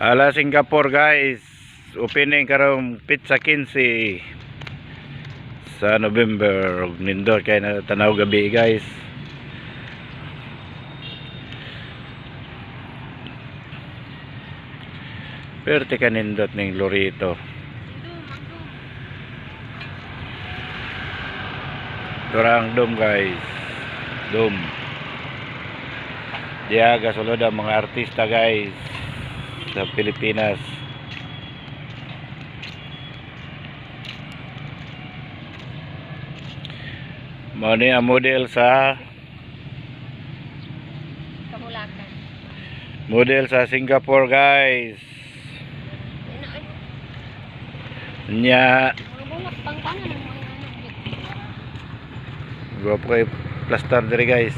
Ala Singapore guys. Opening karong pizza 15 sa November ug nindot kay na tanaw gabi guys. Perte ka nindot ning lorito. Dorang dom guys. Dom. Diaga sulod ang mga artista guys sa Pilipinas. Mao ni ang model sa Kamulakan. model sa Singapore guys. Nya. Gwapo kay plaster diri guys.